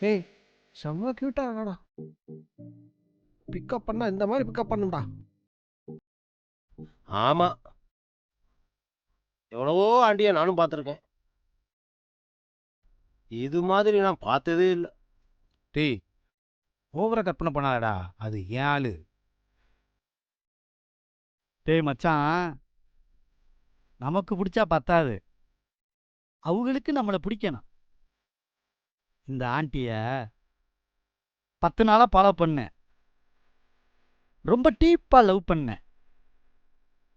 ஏய் செம்ம கியூட்டா இருக்காடா. பிக்கப் பண்ணா இந்த மாதிரி பிக்கப் பண்ணுடா ஆமா. எவ்வளவோ ஆண்டியை நானும் பார்த்துருக்கேன். இது மாதிரி நான் பார்த்ததே இல்லை. டேய் ஓவரா கற்பனை பண்ணாதடா. அது ஏன் ஆளு. டேய் மச்சான். நமக்கு பிடிச்சா பத்தாது. அவங்களுக்கு நம்மளை பிடிக்கணும். இந்த ஆண்டிய பத்து நாளாக ஃபாலோ பண்ணேன். ரொம்ப டீப்பாக லவ் பண்ணேன்.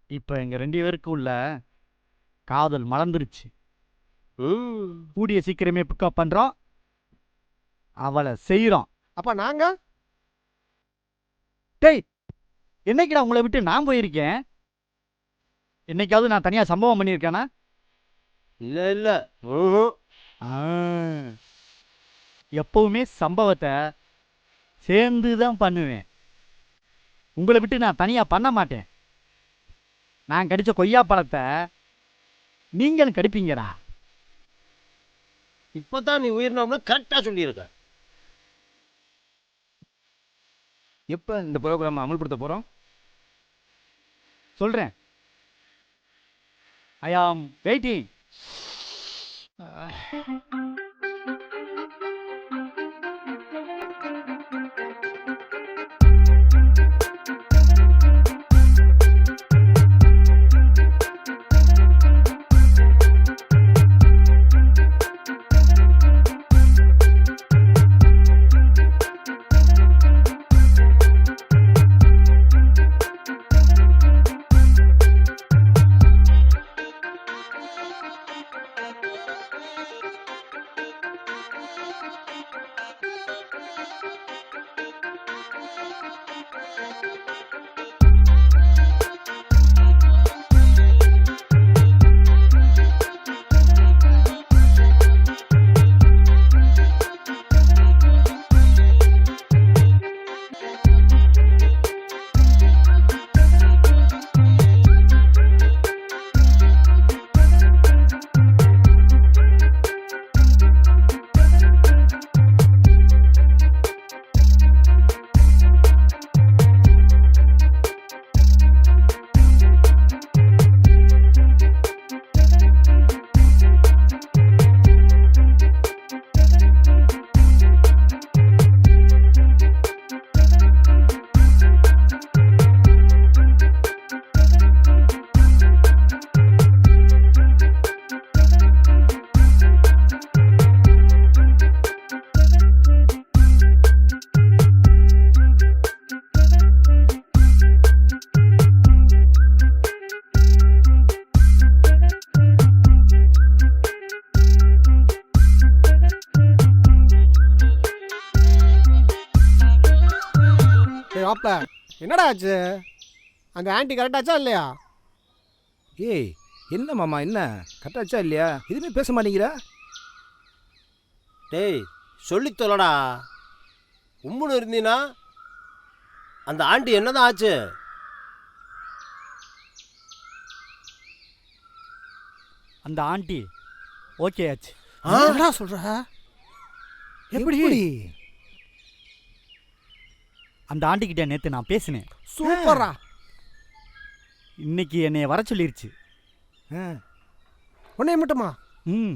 இப்போ எங்கள் ரெண்டு பேருக்கு உள்ள காதல் மலர்ந்துருச்சு. கூடிய சீக்கிரமே பிக்கப் பண்ணுறோம் அவளை செய்கிறோம் அப்ப நாங்க? டேய் என்னைக்குடா உங்களை விட்டு நான் போயிருக்கேன்? என்னைக்காவது நான் தனியாக சம்பவம் பண்ணியிருக்கேனா? இல்லை இல்லை. ஆ. எப்பவுமே சம்பவத்தை சேர்ந்து தான் பண்ணுவேன். உங்களை விட்டு நான் தனியாக பண்ண மாட்டேன். நான் கடிச்ச கொய்யா பழத்தை நீங்களும் கடிப்பீங்கடா. இப்பதான் நீ உயிரினம்னு கரெக்டாக சொல்லியிருக்க. எப்போ இந்த ப்ரோக்ராம் அமல்படுத்த போகிறோம் சொல்கிறேன் ஐ ஆம் வெயிட்டிங் என்னடா ஆச்சு? அந்த ஆன்ட்டி கரெக்டாச்சா இல்லையா? ஏய் என்ன மாமா என்ன? கரெக்டாச்சா இல்லையா? எதுவுமே பேச மாட்டேங்கிற? டேய் சொல்லித் தொலைடா உம்முன்னு இருந்தீன்னா அந்த ஆண்டி என்னதான் ஆச்சு? அந்த ஆண்டி ஓகே ஆச்சு? என்னடா சொல்ற? எப்படி? அந்த ஆண்டிக்கிட்ட நேற்று நான் பேசினேன். சூப்பரா இன்னைக்கு என்னைய வர சொல்லிருச்சு. உன்னைய மட்டுமா? ம்.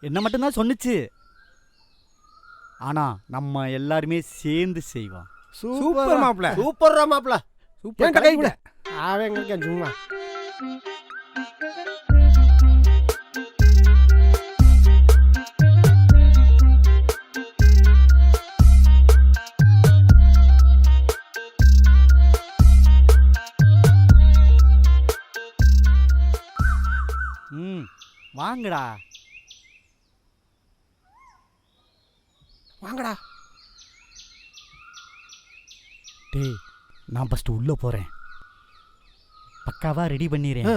என்ன மட்டும்தான் சொன்னுச்சு. ஆனா நம்ம எல்லாருமே சேர்ந்து செய்வோம். சூப்பர் மாப்ள சூப்பர்ரா மாப்ள சூப்பர். கை கை அவன் எங்க இருக்கான் சும்மா. வாங்கடா. வாங்கடா. டேய் நான் ஃபஸ்ட்டு உள்ளே போகிறேன் பக்காவா ரெடி பண்ணிடுறேன்.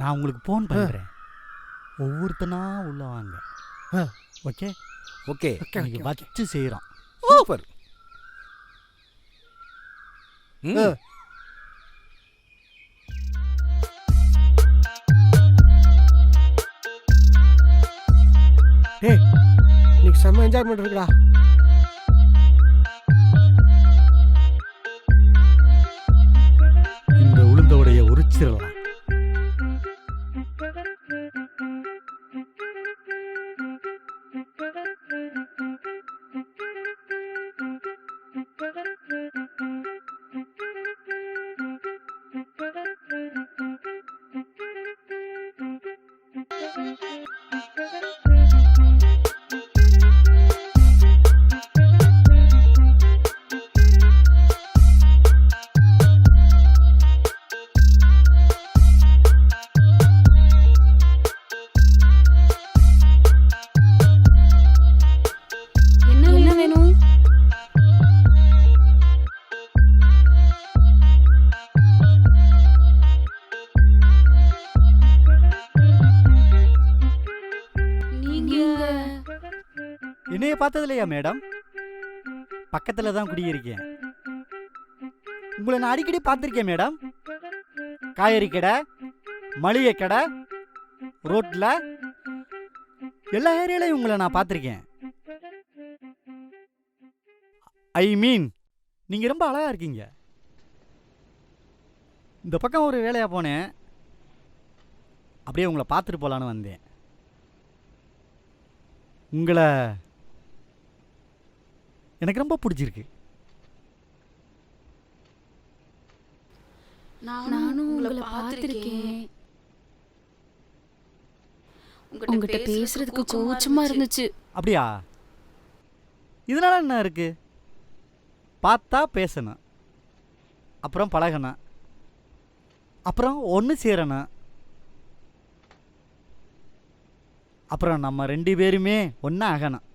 நான் உங்களுக்கு ஃபோன் பண்ணுறேன் ஒவ்வொருத்தனா உள்ள வாங்க. ஓகே ஓகே வச்சு செய்கிறோம் சூப்பர். ம். டேய் இன்னைக்கு செம்ம என்ஜாய்மெண்ட் இருக்குடா. இந்த உளுந்தோடைய உரிச்சிடலாம். வினய பார்த்தது இல்லையா மேடம்? பக்கத்தில் தான் குடியிருக்கேன். உங்களை நான் அடிக்கடி பார்த்துருக்கேன் மேடம். காய்கறி கடை மளிகை கடை ரோட்டில் எல்லா ஏரியாலையும் உங்களை நான் பார்த்துருக்கேன். ஐ மீன் நீங்கள் ரொம்ப அழகாக இருக்கீங்க. இந்த பக்கம் ஒரு வேலையாக போனேன். அப்படியே உங்களை பார்த்துட்டு போகலான்னு வந்தேன். உங்களை எனக்கு ரொம்ப பிடிச்சிருக்கு. நானும் உங்களை பார்த்திருக்கேன். உங்ககிட்ட பேசுறதுக்கு கூச்சமா இருந்துச்சு. அப்படியா? இதனால என்ன இருக்கு? பார்த்தா பேசணும் அப்புறம் பழகணும் அப்புறம் ஒன்று சேரணும் அப்புறம் நம்ம ரெண்டு பேருமே ஒன்றா ஆகணும்.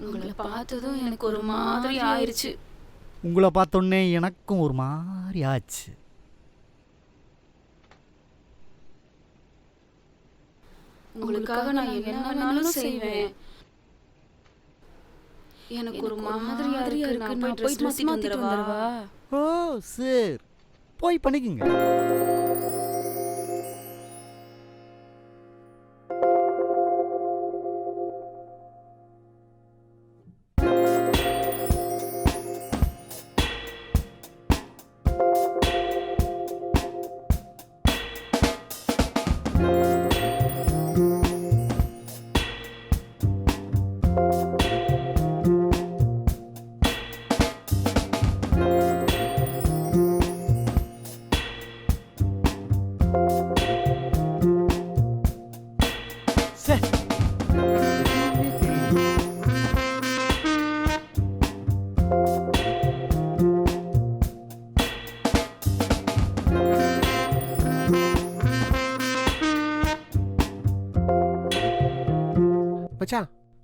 உங்களை பார்த்ததும் எனக்கு ஒரு மாதிரி ஆயிருச்சு. உங்களை பார்த்தோன்னே எனக்கும் ஒரு மாதிரி ஆச்சு. உங்களுக்காக நான் என்ன வேணாலும் செய்வேன். எனக்கு ஒரு மாதிரியா இருக்கு. நான் போய் ட்ரெஸ் மாத்திட்டு வந்துடவா? ஓ சார். போய் பண்ணிக்கங்க.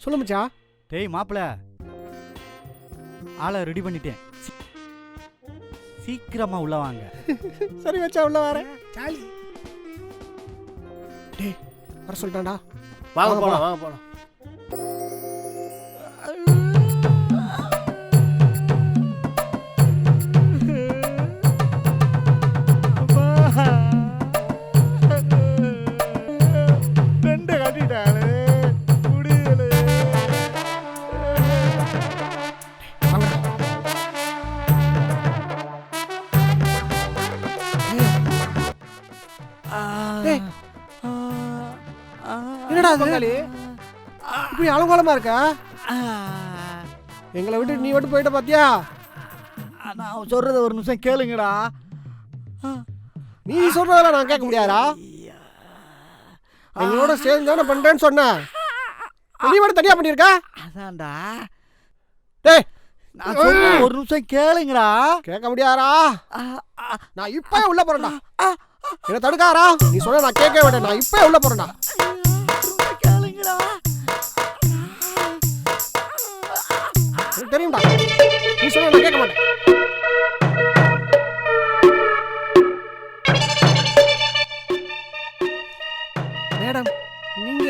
சொல்லு மச்சான் டேய் மாப்பிள. ஆளை ரெடி பண்ணிட்டேன். சீக்கிரமா உள்ள வாங்க. சரி மச்சான் உள்ள வரேன். சாலி. டேய் வர சொல்லிட்டான்டா. வாங்க வாங்க, போலாம். வாங்க போலாம். பங்காளி இப்படி அலங்கோலமா இருக்க? எங்களை விட்டு நீ மட்டும் போயிட்ட பாத்தியா? நான் சொல்றத ஒரு நிமிஷம் கேளுங்கடா. நீ சொல்றதெல்லாம் நான் கேட்க முடியாதா? எங்களோட சேர்ந்து தானே பண்றேன்னு சொன்னேன் நீ மட்டும் தனியா பண்ணிருக்க? அதான்டா. டேய். நான் சொல்றது ஒரு நிமிஷம் கேளுங்கடா. கேட்க முடியாதா? நான் இப்ப உள்ள போறேன்டா. என்ன தடுக்காரா நீ சொன்ன நான் கேட்கவே மாட்டேன். நான் இப்ப உள்ள போறேன்டா. எனக்கு தெரியும்டா. நீ நான் கேட்க மாட்டேன். மேடம் நீங்க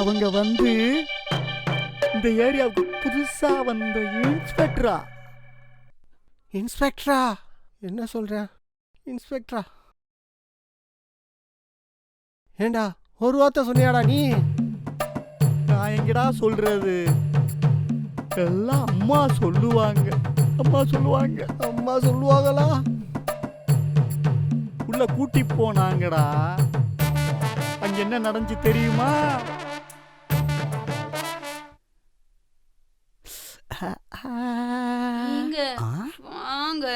அவங்க வந்து இந்த ஏரியாவுக்கு புதுசா வந்த இன்ஸ்பெக்டரா? இன்ஸ்பெக்டரா? என்ன சொல்ற? இன்ஸ்பெக்டரா? ஏண்டா ஒரு வார்த்தை சொன்னியாடா நீ? நான் எங்கடா சொல்றது? எல்லாம் அம்மா சொல்லுவாங்க. அம்மா சொல்லுவாங்க. அம்மா சொல்லுவாங்களா? உள்ள கூட்டி போனாங்கடா. அங்க என்ன நடந்துச்சு தெரியுமா? வாங்க.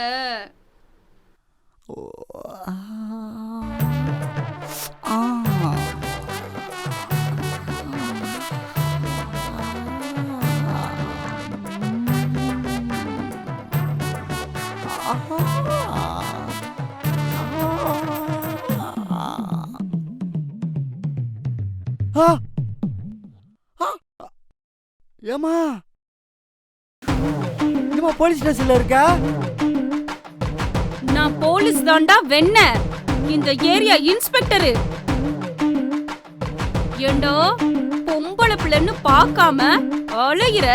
ஏம்மா ஏம்மா போலீஸ் ஸ்டேஷன்ல இருக்கா நான் போலீஸ் தான்டா வெண்ண இந்த ஏரியா இன்ஸ்பெக்டரு ஏண்டோ பொம்பளை பிள்ளைன்னு பார்க்காம அலையிற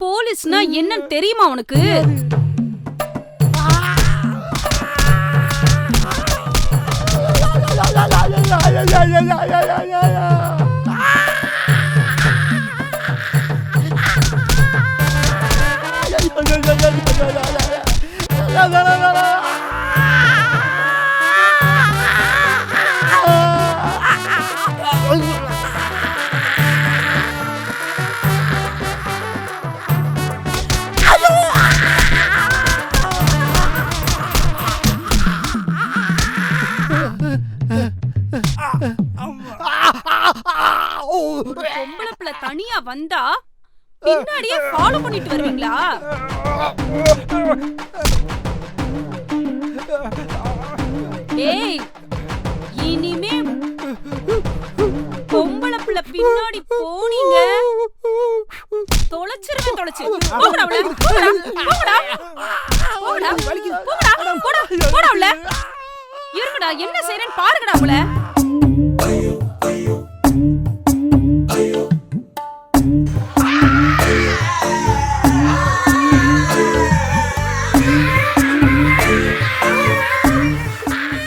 போலீஸ்னா என்னன்னு தெரியுமா உனக்கு வந்தா பின்னாடியே ஃபாலோ பண்ணிட்டு வருவீங்களா? ஏய் இனிமே பொம்பளை புள்ள பின்னாடி போனீங்க. தொலைச்சிருவே தொலைச்சு. போங்கடா அவள போங்கடா. போங்கடா போங்கடா போங்கடா போடா போடா அவள. இருங்கடா என்ன செய்றேன்னு பாருங்கடா அவள.